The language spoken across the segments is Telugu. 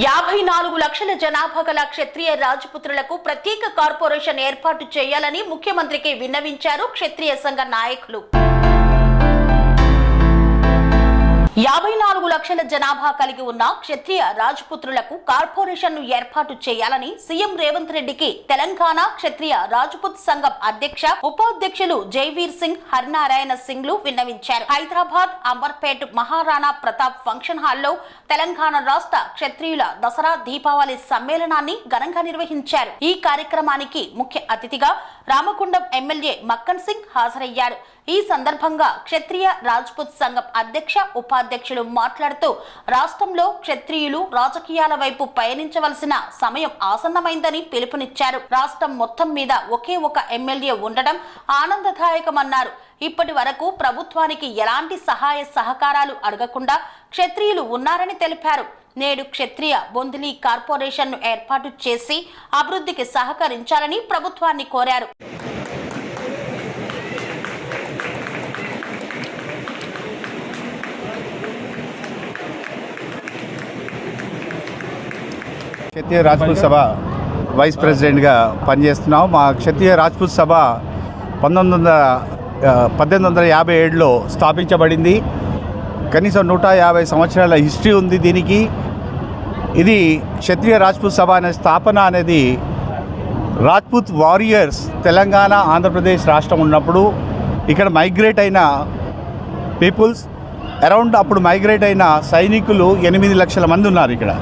యాభై నాలుగు లక్షల జనాభా గల క్షత్రియ రాజపుత్రులకు ప్రత్యేక కార్పొరేషన్ ఏర్పాటు చేయాలని ముఖ్యమంత్రికి విన్నవించారు క్షత్రియ సంఘ నాయకులు. యాభై నాలుగు లక్షల జనాభా కలిగి ఉన్న క్షత్రియ రాజపుత్రులకు కార్పొరేషన్ను ఏర్పాటు చేయాలని సీఎం రేవంత్ రెడ్డికి తెలంగాణ క్షత్రియ రాజపుత్ సంఘం అధ్యక్ష ఉపాధ్యక్షులు జైవీర్ సింగ్ హరినారాయణ సింగ్లు విన్నవించారు. హైదరాబాద్ అంబర్పేట్ మహారాణా ప్రతాప్ ఫంక్షన్ హాల్లో తెలంగాణ రాష్ట్ర క్షత్రియుల దసరా దీపావళి సమ్మేళనాన్ని ఘనంగా నిర్వహించారు. ఈ కార్యక్రమానికి ముఖ్య అతిథిగా రామకుండం ఎమ్మెల్యే మక్కన్ సింగ్ హాజరయ్యారు. ఈ సందర్భంగా క్షత్రియ రాజ్పుత్ సంఘం అధ్యక్ష ఉపాధ్యక్షులు మాట్లాడుతూ రాష్ట్రంలో క్షత్రియులు రాజకీయాల వైపు పయనించవలసిన సమయం ఆసన్నమైందని పిలుపునిచ్చారు. రాష్ట్రం మొత్తం మీద ఒకే ఒక ఎమ్మెల్యే ఉండడం ఆనందదాయకమన్నారు. ఇప్పటి వరకు ప్రభుత్వానికి ఎలాంటి సహాయ సహకారాలు అడగకుండా క్షత్రియులు ఉన్నారని తెలిపారు. నేడు క్షత్రియ బొందిలి కార్పొరేషన్ను ఏర్పాటు చేసి అభివృద్ధికి సహకరించాలని ప్రభుత్వాన్ని కోరారు. క్షత్రియ రాజ్పూత్ సభ వైస్ ప్రెసిడెంట్గా పనిచేస్తున్నాం. మా క్షత్రియ రాజ్పూత్ సభ పంతొమ్మిది వందల పద్దెనిమిది వందల యాభై ఏడులో స్థాపించబడింది. కనీసం నూట యాభై సంవత్సరాల హిస్టరీ ఉంది దీనికి. ఇది క్షత్రియ రాజ్పూత్ సభ అనే స్థాపన అనేది రాజ్పూత్ వారియర్స్ తెలంగాణ ఆంధ్రప్రదేశ్ రాష్ట్రం ఉన్నప్పుడు ఇక్కడ మైగ్రేట్ అయిన పీపుల్స్ అరౌండ్ అప్పుడు మైగ్రేట్ అయిన సైనికులు ఎనిమిది లక్షల మంది ఉన్నారు ఇక్కడ.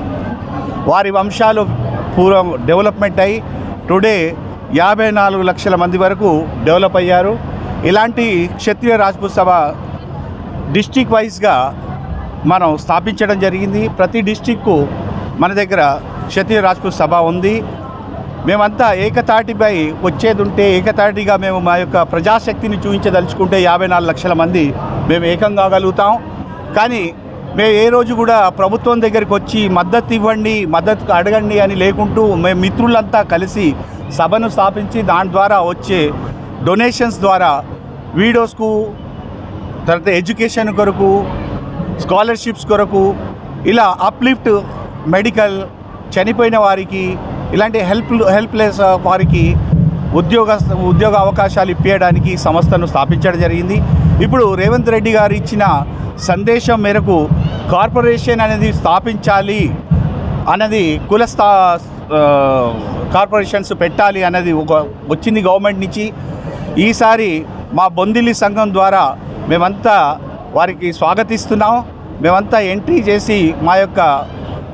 వారి వంశాలు పూర్వం డెవలప్మెంట్ అయ్యి టుడే యాభై నాలుగు లక్షల మంది వరకు డెవలప్ అయ్యారు. ఇలాంటి క్షత్రియ రాజ్పూత్ సభ డిస్టిక్ వైజ్గా మనం స్థాపించడం జరిగింది. ప్రతి డిస్టిక్కు మన దగ్గర క్షత్రియ రాజ్పూత్ సభ ఉంది. మేమంతా ఏకతాటిపై వచ్చేది ఉంటే ఏకతాటిగా మేము మా యొక్క ప్రజాశక్తిని చూపించదలుచుకుంటే యాభై నాలుగు లక్షల మంది మేము ఏకం కాగలుగుతాం కానీ మేము ఏ రోజు కూడా ప్రభుత్వం దగ్గరికి వచ్చి మద్దతు ఇవ్వండి మద్దతు అడగండి అని లేకుంటూ మేము మిత్రులంతా కలిసి సభను స్థాపించి దాని ద్వారా వచ్చే డొనేషన్స్ ద్వారా వీడియోస్కు తర్వాత ఎడ్యుకేషన్ కొరకు స్కాలర్షిప్స్ కొరకు ఇలా అప్లిఫ్ట్ మెడికల్ చనిపోయిన వారికి ఇలాంటి హెల్ప్ హెల్ప్లెస్ వారికి ఉద్యోగ ఉద్యోగ అవకాశాలు ఇప్పించడానికి సంస్థను స్థాపించడం జరిగింది. ఇప్పుడు రేవంత్ రెడ్డి గారు ఇచ్చిన సందేశం మేరకు కార్పొరేషన్ అనేది స్థాపించాలి అన్నది కుల స్థా కార్పొరేషన్స్ పెట్టాలి అన్నది ఒక వచ్చింది గవర్నమెంట్ నుంచి. ఈసారి మా బొందిలి సంఘం ద్వారా మేమంతా వారికి స్వాగతిస్తున్నాం. మేమంతా ఎంట్రీ చేసి మా యొక్క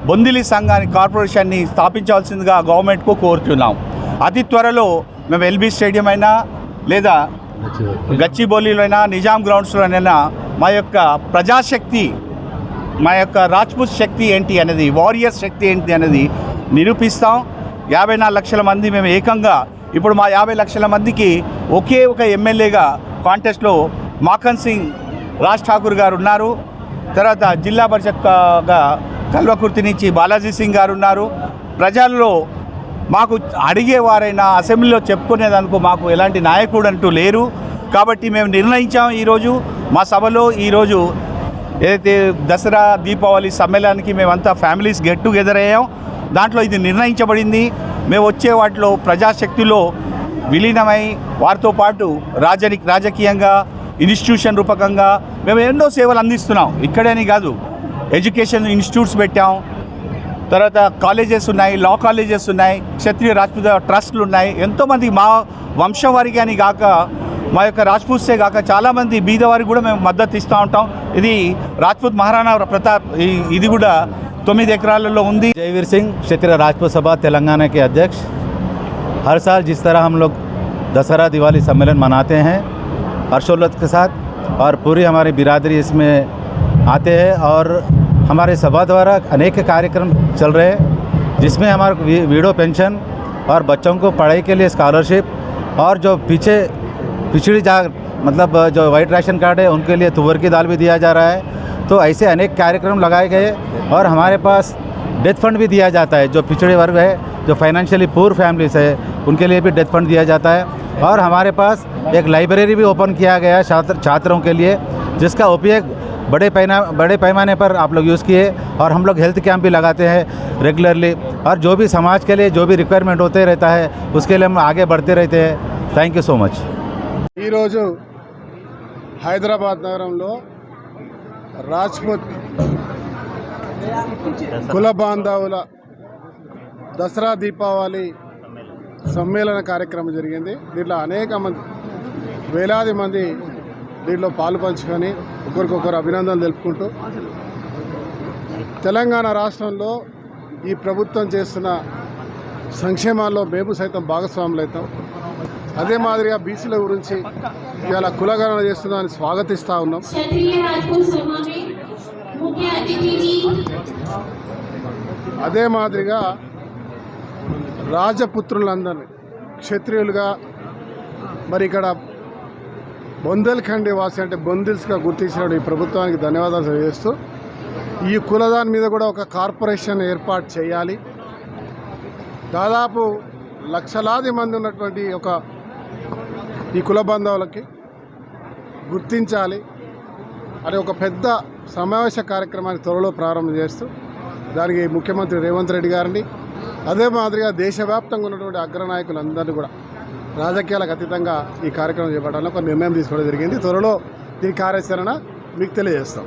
బొందిలి సంఘాన్ని కార్పొరేషన్ని స్థాపించాల్సిందిగా గవర్నమెంట్కు కోరుతున్నాం. అతి త్వరలో మేము ఎల్బీ స్టేడియం అయినా లేదా గచ్చిబౌలిలోనైనా నిజాం గ్రౌండ్స్లోనైనా మా యొక్క ప్రజాశక్తి మా యొక్క రాజ్పూత్ శక్తి ఏంటి అనేది వారియర్ శక్తి ఏంటి అనేది నిరూపిస్తాం. యాభై నాలుగు లక్షల మంది మేము ఏకంగా ఇప్పుడు మా యాభై లక్షల మందికి ఒకే ఒక ఎమ్మెల్యేగా కాంటెస్ట్లో మాఖన్ సింగ్ రాజ్ ఠాకూర్ గారు ఉన్నారు. తర్వాత జిల్లా పరిషత్గా కల్వకుర్తి నుంచి బాలాజీ సింగ్ గారు ఉన్నారు. ప్రజల్లో మాకు అడిగేవారైనా అసెంబ్లీలో చెప్పుకునేదానికి మాకు ఎలాంటి నాయకుడు అంటూ లేరు. కాబట్టి మేము నిర్ణయించాం ఈరోజు. మా సభలో ఈరోజు ఏదైతే దసరా దీపావళి సమ్మేళనానికి మేమంతా ఫ్యామిలీస్ గెట్ టుగెదర్ అయ్యాం. దాంట్లో ఇది నిర్ణయించబడింది. మేము వచ్చే వాటిలో ప్రజాశక్తిలో విలీనమై వారితో పాటు రాజని రాజకీయంగా ఇన్స్టిట్యూషన్ రూపకంగా మేము ఎన్నో సేవలు అందిస్తున్నాం. ఇక్కడని కాదు. ఎడ్యుకేషన్ ఇన్స్టిట్యూట్స్ పెట్టాం తర్వాత కాలేజెస్ ఉన్నాయి లా కాలేజెస్ ఉన్నాయి క్షత్రియ రాజ్పూత ట్రస్ట్లు ఉన్నాయి ఎంతోమంది మా వంశం వారికి అని కాక మా యొక్క రాజ్పూత్సే కాక చాలామంది బీదవారికి కూడా మేము మద్దతు ఇస్తూ ఉంటాం ఇది రాజ్పూత్ మహారాణా ప్రతాప్ ఈ- ఇది కూడా తొమ్మిది ఎకరాలలో ఉంది जयवीर सिंह क्षेत्रीय राजपूत सभा तेलंगाना के अध्यक्ष हर साल जिस तरह हम लोग दशहरा दिवाली सम्मेलन मनाते हैं हर्षोल्लास के साथ और पूरी हमारी बिरादरी इसमें आते हैं और हमारे सभा द्वारा अनेक कार्यक्रम चल रहे हैं, जिसमें हमारे वीडो पेंशन और बच्चों को पढ़ाई के लिए स्कॉलरशिप और जो पीछे, पिछड़ी जा मतलब जो वाइट राशन कार्ड है, उनके लिए तुवर की दाल भी दिया जा रहा है। तो ऐसे अनेक कार्यक्रम लगाए गए और हमारे पास डेथ फंड भी दिया जाता है, जो पिछड़े वर्ग है, जो फाइनेंशियली पूर फैमिलीज़ है, उनके लिए भी डेथ फंड दिया जाता है। और हमारे पास एक लाइब्रेरी भी ओपन किया गया है, छात्र, छात्रों के लिए, जिसका उपयोग बड़े पैना बड़े पैमाने पर आप लोग यूज़ किए और हम लोग हेल्थ कैंप भी लगाते हैं रेगुलरली और जो भी समाज के लिए जो भी रिक्वायरमेंट होते रहता है उसके लिए हम आगे बढ़ते रहते हैं थैंक यू सो मच ఈరోజు హైదరాబాద్ నగరంలో రాజ్పుత్ కుల బాంధవుల దసరా దీపావళి సమ్మేళన కార్యక్రమం జరిగింది దీంట్లో అనేక మంది వేలాది మంది దీంట్లో పాలు పంచుకొని ఒకరికొకరు అభినందనలు తెలుపుకుంటూ తెలంగాణ రాష్ట్రంలో ఈ ప్రభుత్వం చేస్తున్న సంక్షేమాల్లో మేము సైతం భాగస్వాములు అవుతాం. అదే మాదిరిగా బీసీల గురించి ఇవాళ కులగణన చేస్తున్నామని స్వాగతిస్తూ ఉన్నాం. అదే మాదిరిగా రాజపుత్రులందరినీ క్షత్రియులుగా మరి ఇక్కడ బొందెల్ఖండి వాసి అంటే బొందిల్స్గా గుర్తించిన ఈ ప్రభుత్వానికి ధన్యవాదాలు తెలియజేస్తూ ఈ కులదాని మీద కూడా ఒక కార్పొరేషన్ ఏర్పాటు చేయాలి. దాదాపు లక్షలాది మంది ఉన్నటువంటి ఒక ఈ కుల బాంధవులకి గుర్తించాలి. అని ఒక పెద్ద సమావేశ కార్యక్రమాన్ని త్వరలో ప్రారంభం చేస్తూ దానికి ముఖ్యమంత్రి రేవంత్ రెడ్డి గారిని అదే మాదిరిగా దేశవ్యాప్తంగా ఉన్నటువంటి అగ్రనాయకులందరినీ కూడా రాజకీయాలకు అతీతంగా ఈ కార్యక్రమం చేపట్టాలని ఒక నిర్ణయం తీసుకోవడం జరిగింది. త్వరలో దీని కార్యాచరణ మీకు తెలియజేస్తాం.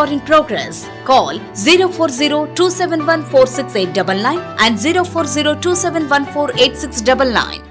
are in progress. Call 040 and 040